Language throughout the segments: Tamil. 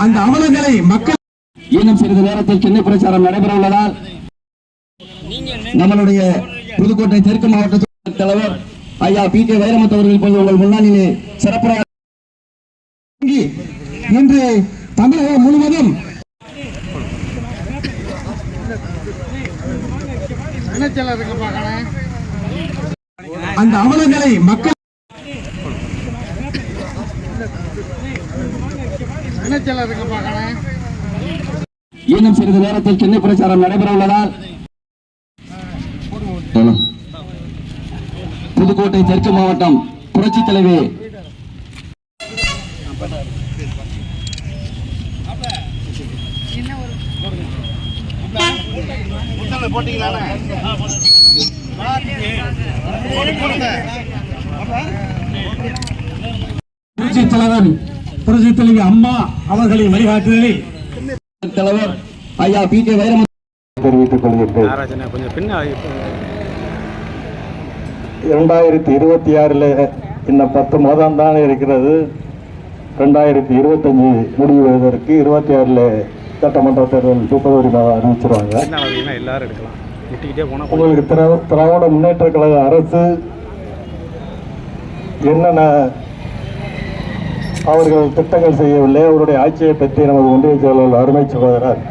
அந்த அவலங்களை மக்கள் இன்னும் சிறிது நேரத்தில் சென்னை பிரச்சாரம் நடைபெற உள்ளதால் நம்மளுடைய புதுக்கோட்டை தெற்கு மாவட்ட தலைவர் ஐயா பி கே வைரமுத்து அவர்கள் இப்போது உங்கள் முன்னாளிலே சிறப்புரை இன்று தமிழகம் முழுவதும் அந்த அவலங்களை மக்கள் இன்னும் சிறிது நேரத்தில் சென்னை பிரச்சாரம் நடைபெற உள்ளதால் புதுக்கோட்டை தெற்கு மாவட்டம் புரட்சி தலைவி. புரட்சி தலைவர் புரட்சி தலைவி அம்மா அவர்களின் வழிகாட்டுதலில் தலைவர் ஐயா பி கே வைரமுத்து. தெரிவித்துக் பின்ன இரண்டாயிரத்தி இருபத்தி ஆறில் இன்னும் பத்து மாதம் தான் இருக்கிறது. ரெண்டாயிரத்தி இருபத்தஞ்சு முடிவதற்கு இருபத்தி ஆறில் சட்டமன்ற தேர்தல் பிப்ரவரி மாதம் அறிவிச்சிருவாங்க உங்களுக்கு திரா திராவிட முன்னேற்ற கழக அரசு என்னென்ன அவர்கள் திட்டங்கள் செய்யவில்லை. அவருடைய ஆட்சியை பற்றி நமது ஒன்றிய செயலாளர் அருமை சகோதரர்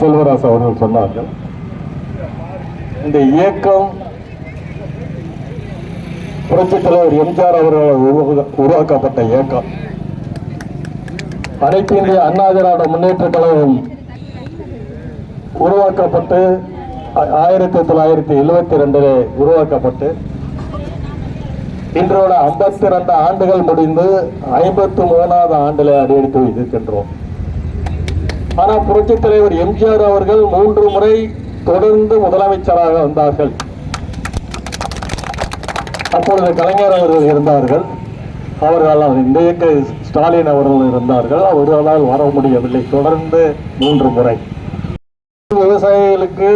செல்வராஜ் அவர்கள் சொன்னார்கள். இந்த இயக்கம் புரட்சித் தலைவர் எம்ஜிஆர் அவர்களால் உருவாக்கப்பட்ட இயக்கம். அனைத்து இந்திய அண்ணா திராவிட முன்னேற்ற கழகம் உருவாக்கப்பட்டு ஆயிரத்தி தொள்ளாயிரத்தி எழுவத்தி ரெண்டில் உருவாக்கப்பட்டு இன்றோட ஐம்பத்தி ரெண்டு ஆண்டுகள் முடிந்து ஐம்பத்தி மூணாவது ஆண்டில் அடியெடுத்து வைத்திருக்கின்றோம். ஆனால் புரட்சித் தலைவர் எம்ஜிஆர் அவர்கள் மூன்று முறை தொடர்ந்து முதலமைச்சராக வந்தார்கள். அப்பொழுது கலைஞர் அவர்கள் இருந்தார்கள். அவர்களால் இந்த இயக்க ஸ்டாலின் அவர்கள் இருந்தார்கள். அவர்களால் வர முடியவில்லை. தொடர்ந்து மூன்று முறை. விவசாயிகளுக்கு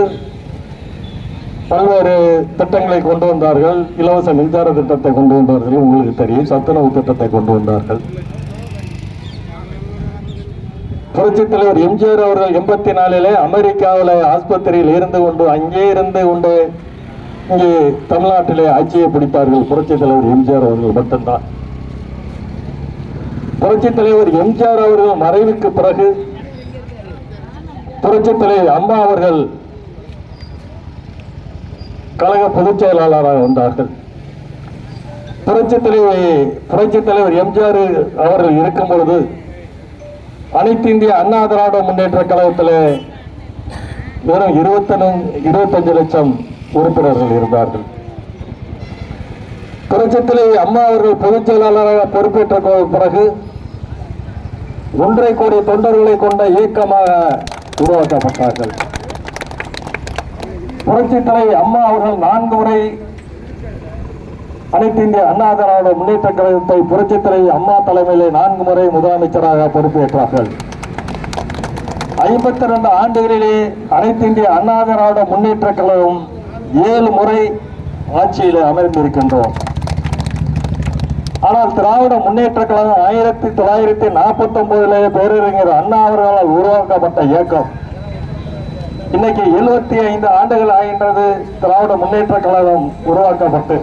பல்வேறு திட்டங்களை கொண்டு வந்தார்கள். இலவச மின்சார திட்டத்தை கொண்டு வந்தார்கள். உங்களுக்கு தெரியும் சத்துணவு திட்டத்தை கொண்டு வந்தார்கள். புரட்சி தலைவர் எம்ஜிஆர் அவர்கள் எண்பத்தி நாலிலே அமெரிக்காவில் ஆஸ்பத்திரியில் இருந்து கொண்டு அங்கே இருந்து கொண்டு இங்கே தமிழ்நாட்டிலே ஆட்சியை பிடித்தார்கள். புரட்சி தலைவர் எம்ஜிஆர் அவர்கள் மட்டும்தான். புரட்சி தலைவர் எம்ஜிஆர் அவர்கள் மறைவுக்கு பிறகு புரட்சி தலைவர் அம்மா அவர்கள் கழக பொதுச் செயலாளராக வந்தார்கள். புரட்சி தலைவர் புரட்சி தலைவர் எம்ஜிஆர் அவர்கள் இருக்கும் பொழுது அனைத்து இந்திய அண்ணா திராவிட முன்னேற்ற கழகத்தில் வெறும் இருபத்தஞ்சு இருபத்தஞ்சு லட்சம் உறுப்பினர்கள் இருந்தார்கள். புரட்சித் அம்மா அவர்கள் பொதுச் செயலாளராக பொறுப்பேற்ற பிறகு ஒன்றரை கோடி தொண்டர்களை கொண்ட இயக்கமாக உருவாக்கப்பட்டார்கள். புரட்சித்தலை அம்மா அவர்கள் நான்கு முறை அனைத்து இந்திய அண்ணா திராவிட முன்னேற்ற கழகத்தை புரட்சித்தலை அம்மா தலைமையிலே நான்கு முறை முதலமைச்சராக பொறுப்பேற்றார்கள். ஐம்பத்தி ரெண்டு ஆண்டுகளிலே அனைத்து இந்திய அண்ணா திராவிட முன்னேற்ற கழகம் ஏழு முறை ஆட்சியில் அமர்ந்திருக்கின்றோம். ஆனால் திராவிட முன்னேற்ற கழகம் ஆயிரத்தி தொள்ளாயிரத்தி நாற்பத்தி ஒன்பதுல பேரறிஞர் அண்ணா அவர்களால் உருவாக்கப்பட்ட இயக்கம். இன்னைக்கு எழுபத்தி ஐந்து ஆண்டுகள் ஆகின்றது திராவிட முன்னேற்ற கழகம் உருவாக்கப்பட்டு.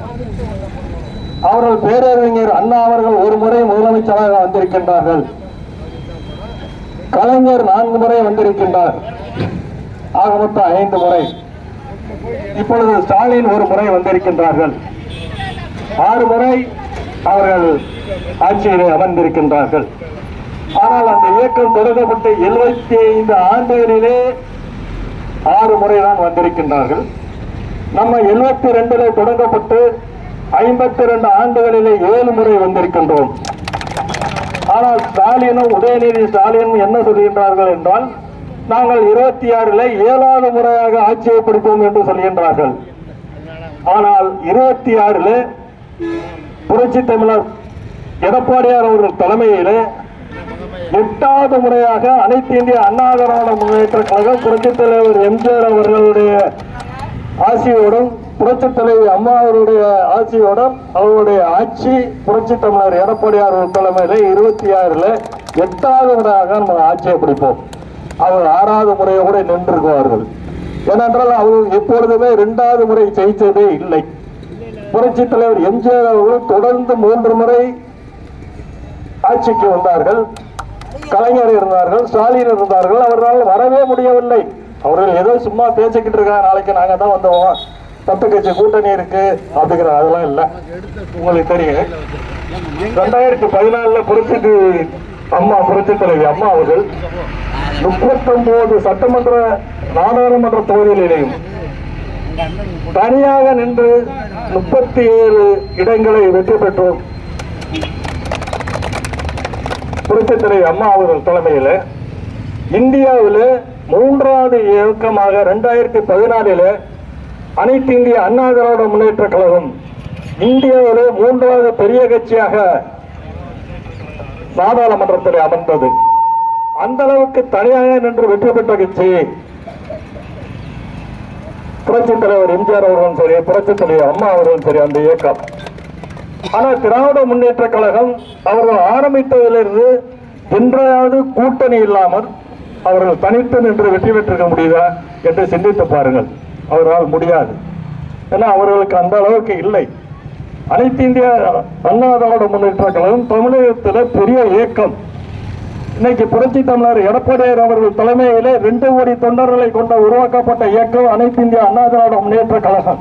அவர்கள் பேரறிஞர் அண்ணா அவர்கள் ஒரு முறை முதலமைச்சராக வந்திருக்கின்றார்கள். கலைஞர் நான்கு முறை வந்திருக்கின்றார். ஆக மொத்தம் ஐந்து முறை. இப்பொழுது ஸ்டாலின் ஒரு முறை வந்திருக்கின்றார்கள். ஆறு முறை அவர்கள் ஆட்சியிலே அமர்ந்திருக்கின்றார்கள். ஆனால் அந்த இயக்கம் தொடங்கப்பட்டு எழுபத்தி ஐந்து ஆண்டுகளிலே ஆறு முறை தான் வந்திருக்கின்றார்கள். நம்ம எழுபத்தி ரெண்டுல தொடங்கப்பட்டு ஐம்பத்தி ரெண்டு ஆண்டுகளிலே ஏழு முறை வந்திருக்கின்றோம். ஆனால் ஸ்டாலினும் உதயநிதி ஸ்டாலினும் என்ன சொல்கின்றார்கள் என்றால் நாங்கள் இருபத்தி ஆறில் ஏழாவது முறையாக ஆட்சியை பிடிப்போம் என்று சொல்கின்றார்கள். ஆனால் இருபத்தி ஆறில் புரட்சி தமிழர் எடப்பாடியார் அவர்கள் தலைமையிலே எட்டாவது முறையாக அனைத்து இந்திய அண்ணா திராவிட முன்னேற்ற கழகம் புரட்சித் தலைவர் எம்ஜிஆர் அவர்களுடைய ஆசியோடும் புரட்சித் தலைவி அம்மா அவருடைய ஆட்சியோடும் அவருடைய ஆட்சி புரட்சி தமிழர் எடப்பாடியார் தலைமையில இருபத்தி ஆறுல எட்டாவது முறையாக நம்ம ஆட்சியை பிடிப்போம். அவர் ஆறாவது முறையை கூட நின்றுக்குவார்கள். ஏனென்றால் அவர்கள் எப்பொழுதுமே இரண்டாவது முறை ஜெயித்ததே இல்லை. புரட்சி தலைவர் எம்ஜிஆர் அவர்கள் தொடர்ந்து மூன்று முறை ஆட்சிக்கு வந்தார்கள். கலைஞர் இருந்தார்கள் ஸ்டாலின் இருந்தார்கள் அவர்களால் வரவே முடியவில்லை. அவர்கள் ஏதோ சும்மா பேசிக்கிட்டு இருக்கா நாளைக்கு நாங்க தான் வந்தோம். பத்து கட்சி கூட்டணி இருக்கு அப்படிங்கிற அதெல்லாம் இல்லை. உங்களுக்கு தெரியும். ரெண்டாயிரத்தி பதினாலுல புரட்சிக்கு அம்மா புரட்சி தலைவி அம்மா அவர்கள் முப்பத்தொன்பது சட்டமன்ற நாடாளுமன்ற தொகுதிகளிலேயும் தனியாக நின்று முப்பத்தி ஏழு இடங்களை வெற்றி பெற்றோம். புரட்சித்துறை அம்மா அவர்கள் தலைமையில் இந்தியாவில் மூன்றாவது இயக்கமாக ரெண்டாயிரத்தி பதினாலில் அனைத்து இந்திய அண்ணா திராவிட முன்னேற்ற கழகம் இந்தியாவில் மூன்றாவது பெரிய கட்சியாக நாடாளுமன்றத்தில் அமர்ந்தது. அந்த அளவுக்கு தனியாக நின்று வெற்றி பெற்ற கட்சி புரட்சித் தலைவர் எம்ஜிஆர் அவர்களும் சரி புரட்சித் தலைவர் அம்மா அவர்களும் சரி அந்த இயக்கம். ஆனால் திராவிட முன்னேற்ற கழகம் அவர்கள் ஆரம்பித்ததிலிருந்து இன்றையாவது கூட்டணி இல்லாமல் அவர்கள் தனித்து நின்று வெற்றி பெற்றிருக்க முடியுதா என்று சிந்தித்து பாருங்கள். அவரால் முடியாது. ஏன்னா அவர்களுக்கு அந்த அளவுக்கு இல்லை. அனைத்து இந்திய அண்ணா திராவிட முன்னேற்ற கழகம் தமிழகத்தில் பெரிய இயக்கம் இன்னைக்கு புரட்சி தமிழர் எடப்பாடியார் அவர்கள் தலைமையிலே ரெண்டு கோடி தொண்டர்களை கொண்ட உருவாக்கப்பட்ட இயக்கம் அனைத்து இந்திய அண்ணா திராவிட முன்னேற்ற கழகம்.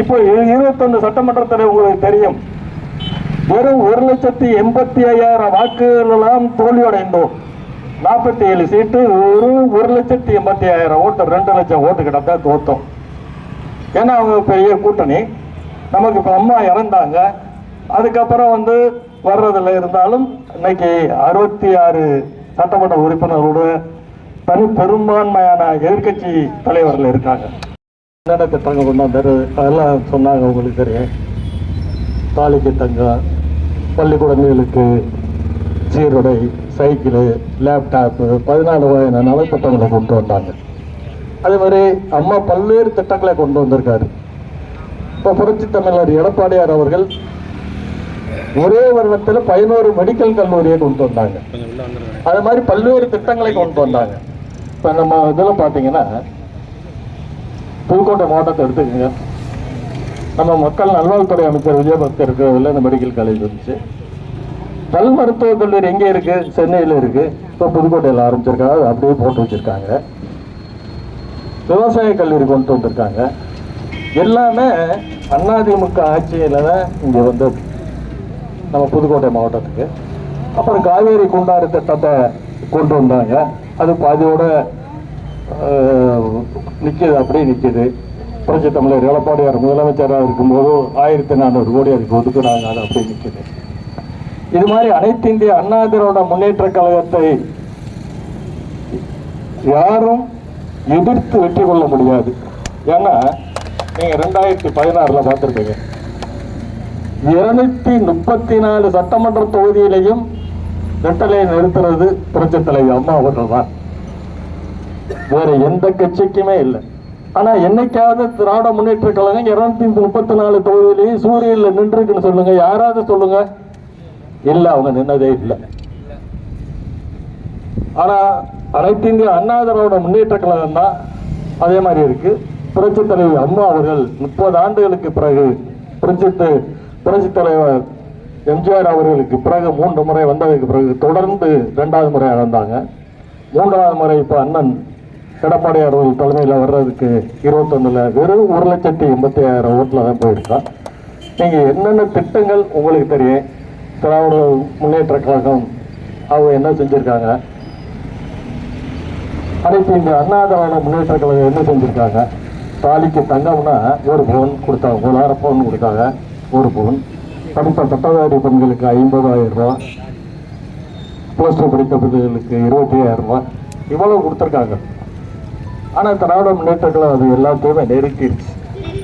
இப்போ இருபத்தொன்று சட்டமன்றத்தில் உங்களுக்கு தெரியும். வெறும் ஒரு லட்சத்தி எண்பத்தி ஐயாயிரம் வாக்குகள் எல்லாம் தோல்வியடைந்தோம். நாற்பத்தி ஏழு சீட்டு ஒரு ஒரு லட்சத்தி எண்பத்தி ஐயாயிரம் ஓட்டு ரெண்டு லட்சம் ஓட்டு கிட்ட தோத்தோம். ஏன்னா அவங்க பெரிய கூட்டணி. நமக்கு இப்போ அம்மா இறந்தாங்க. அதுக்கப்புறம் வந்து வர்றதில்ல இருந்தாலும் இன்னைக்கு அறுபத்தி ஆறு சட்டமன்ற உறுப்பினரோட தனி பெரும்பான்மையான எதிர்கட்சி தலைவர்கள் இருக்காங்க. என்னென்ன திட்டங்கள் கொண்டு அதெல்லாம் சொன்னாங்க உங்களுக்கு தெரியும். தாலிக்கு தங்கம் பள்ளிக்கூடங்களுக்கு சீருடை சைக்கிளு லேப்டாப்பு பதினாலு வகையான நலத்திட்டங்களை கொண்டு வந்தாங்க. அதே மாதிரி அம்மா பல்வேறு திட்டங்களை கொண்டு வந்திருக்காரு. இப்போ புரட்சி தமிழர் எடப்பாடியார் அவர்கள் ஒரே வருடத்தில் பதினோரு மெடிக்கல் கல்லூரியை கொண்டு வந்தாங்க. அது மாதிரி பல்வேறு திட்டங்களை கொண்டு வந்தாங்க. இப்போ நம்ம இதில் பார்த்தீங்கன்னா புதுக்கோட்டை மாவட்டத்தை எடுத்துக்கோங்க. நம்ம மக்கள் நல்வாழ்வுத்துறை அமைச்சர் விஜயபக்தர் இருக்கிறதுல இந்த மெடிக்கல் காலேஜ் வந்துச்சு. பல் மருத்துவக் கல்லூரி எங்கே இருக்குது சென்னையில் இருக்குது இப்போ புதுக்கோட்டையில் ஆரம்பிச்சிருக்காங்க. அது அப்படியே போட்டு வச்சிருக்காங்க. விவசாய கல்லூரி கொண்டு வந்திருக்காங்க. எல்லாமே அதிமுக ஆட்சியில் தான் இங்கே வந்து நம்ம புதுக்கோட்டை மாவட்டத்துக்கு. அப்புறம் காவேரி குண்டாறு திட்டத்தை கொண்டு வந்தாங்க. அது பாதியோட நிற்கிது அப்படியே நிற்கிது புரட்சி தமிழர் எடப்பாடியார் முதலமைச்சராக இருக்கும்போது ஆயிரத்தி நானூறு கோடி அதுக்கு ஒதுக்குனாங்க அது அப்படியே நிற்கிது இது மாதிரி அனைத்து இந்திய அண்ணா திராவிட முன்னேற்ற கழகத்தை யாரும் எதிர்த்து வெற்றி கொள்ள முடியாது. ஏன்னா நீங்கள் ரெண்டாயிரத்தி பதினாறுல பார்த்துருப்பீங்க. இருநூத்தி முப்பத்தி நாலு சட்டமன்ற தொகுதியிலையும் ரெட்டலையை நிறுத்துறது புரட்சித் தலைவி அம்மா அவர்கள் தான். வேற எந்த கட்சிக்குமே இல்லை. ஆனா என்னைக்காவது திராவிட முன்னேற்ற கழகம் இருநூத்தி முப்பத்தி நாலு தொகுதியிலையும் சூரியன்ல நின்றுருக்குன்னு சொல்லுங்க. யாராவது சொல்லுங்க. இல்ல அவங்க நின்னதே இல்லை. ஆனா அனைத்து இந்திய அண்ணா திராவிட முன்னேற்ற கழகம் தான் அதே மாதிரி இருக்கு. புரட்சி தலைவர் அம்மா அவர்கள் முப்பது ஆண்டுகளுக்கு பிறகு புரட்சி புரட்சி தலைவர் எம்ஜிஆர் அவர்களுக்கு பிறகு மூன்று முறை வந்ததுக்கு பிறகு தொடர்ந்து இரண்டாவது முறை இழந்தாங்க மூன்றாவது முறை இப்போ அண்ணன் எடப்பாடி அவர்கள் தலைமையில் வர்றதுக்கு இருபத்தொன்னுல வெறும் ஒரு லட்சத்தி எண்பத்தி ஆயிரம் ஓட்டில் தான் போயிருக்கான் நீங்கள் என்னென்ன திட்டங்கள் உங்களுக்கு தெரியும்? திராவிட முன்னேற்ற கழகம் அவங்க என்ன செஞ்சுருக்காங்க? அனைத்து இந்த அண்ணா திராவிட முன்னேற்ற கழகம் என்ன செஞ்சுருக்காங்க? தாலிக்கு தங்கம்னா ஒரு பவுன் கொடுத்தாங்க. ஒரு அரை பவுன் கொடுத்தாங்க. ஒரு பவுன். படித்த பட்டதாரி பெண்களுக்கு ஐம்பதாயிரம் ரூபா ப்ளஸ் டூ படித்த பிள்ளைகளுக்கு இருபத்தி ஐயாயிரம் ரூபா இவ்வளவு கொடுத்துருக்காங்க. ஆனால் திராவிட முன்னேற்றங்களும் அது எல்லாத்தையுமே நெருக்கிடுச்சு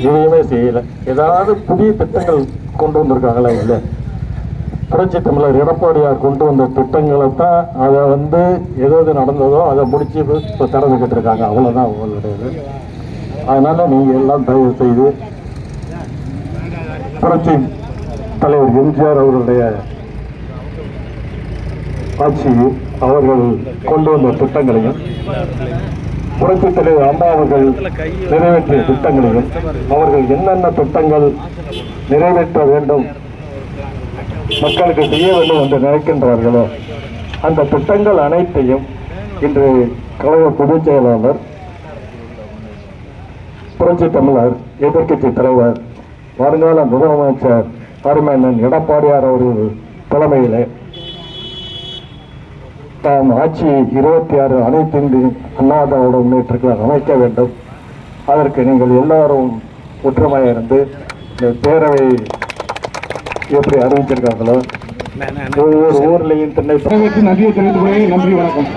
எதையுமே செய்யலை. ஏதாவது புதிய திட்டங்கள் கொண்டு வந்திருக்காங்களா இல்லை? புரட்சி தமிழர் எடப்பாடியார் கொண்டு வந்த திட்டங்களை தான் அதை வந்து எது எது நடந்ததோ அதை முடிச்சு இப்போ திறந்துக்கிட்டு இருக்காங்க அவ்வளோதான் அவங்களுடையது. அதனால நீங்கள் எல்லாம் தயவு செய்து புரட்சி தலைவர் எம்ஜிஆர் அவர்களுடைய ஆட்சி அவர்கள் கொண்டு வந்த திட்டங்களையும் புரட்சித் தலைவர் அம்மா அவர்கள் நிறைவேற்றிய திட்டங்களையும் அவர்கள் என்னென்ன திட்டங்கள் நிறைவேற்ற வேண்டும் மக்களுக்கு செய்ய வேண்டும் என்று நினைக்கின்றார்களோ அந்த திட்டங்கள் அனைத்தையும் இன்று கழக பொதுச் செயலாளர் புரட்சி தமிழர் எதிர்கட்சி தலைவர் வருங்கால முதலமைச்சர் அருமையண்ணன் எடப்பாடியார் அவர்கள் தலைமையிலே தாம் ஆட்சி இருபத்தி ஆறு அனைத்து இந்திய அண்ணா திராவிட முன்னேற்றங்களை அமைக்க வேண்டும். அதற்கு நீங்கள் எல்லாரும் ஒற்றுமையாக இருந்து இந்த பேரவை எப்படி அறிவிச்சிருக்காங்களோ ஒவ்வொரு ஊர்லேயும் திண்ணை நன்றியை நன்றி வணக்கம்.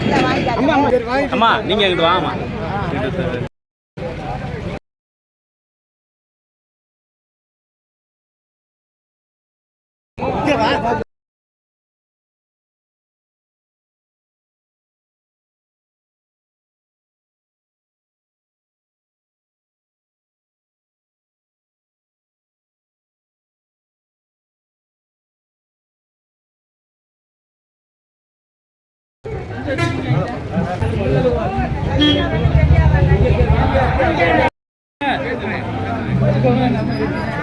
அம்மா நீங்கள்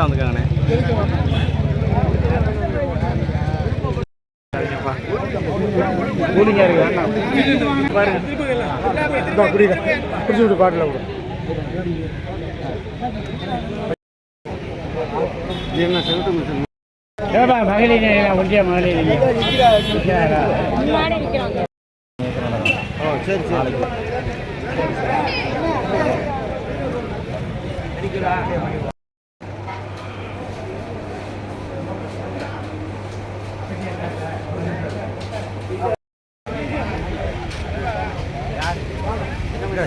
கெஸ்ட்டாக வந்துருக்காங்கண்ணே கூலிங்காக இருக்கு? பாருங்க. புரியுது. பிடிச்சி விட்டு பாட்டில் விடும் ஜீவன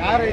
யாரை